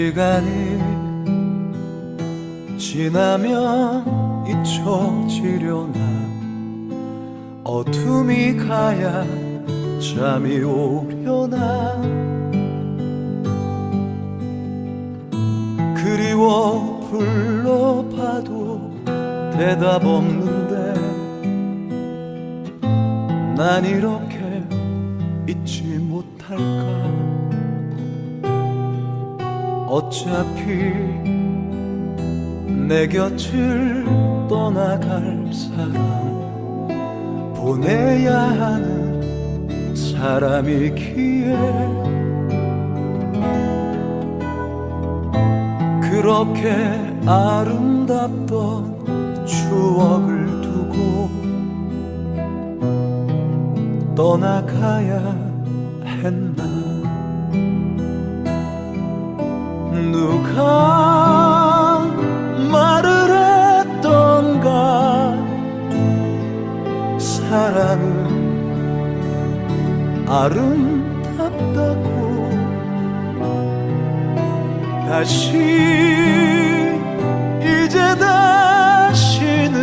시간이 지나면 잊혀지려나? 어둠이 가야 잠이 오려나? 그리워 불러봐도 대답 없는데 난 이렇게 잊지 못할까 어차피 내 곁을 떠나갈 사람 보내야 하는 사람이기에. 그렇게 아름답던 추억을 두고 떠나가야 했나 누가 말을 했던가? 사랑은 아름답다고. 다시 이제 다시는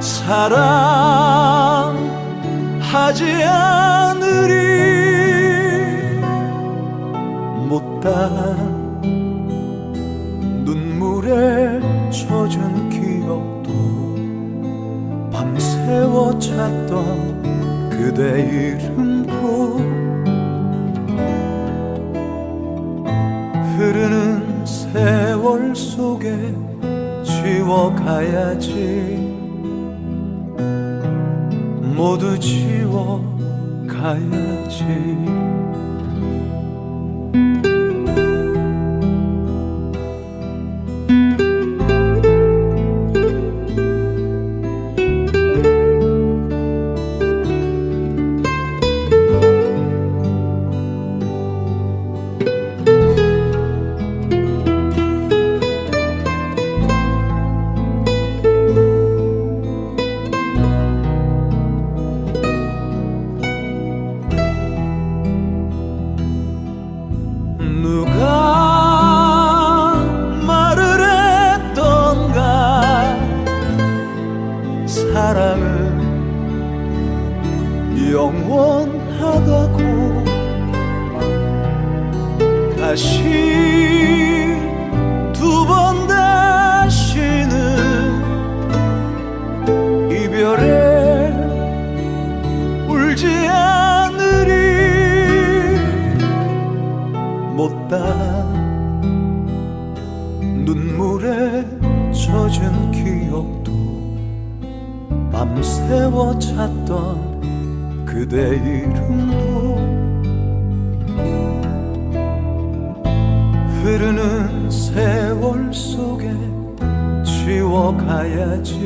사랑하지 않으 못다한 눈물에 젖은 기억도 밤새워 찾던 그대 이름도 흐르는 세월 속에 지워가야지. 모두 지워가야지 영원하다고. 다시 두 번 다시는 이별에 울지 않으리. 못다 눈물에 젖은 기억도 밤새워 찾던 그대 이름도 흐르는 세월 속에 지워가야지.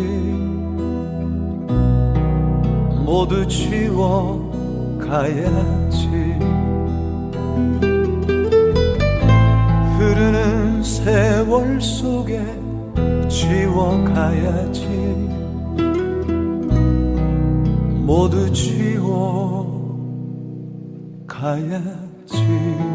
모두 지워가야지. 흐르는 세월 속에 지워가야지 모두 지워 가야지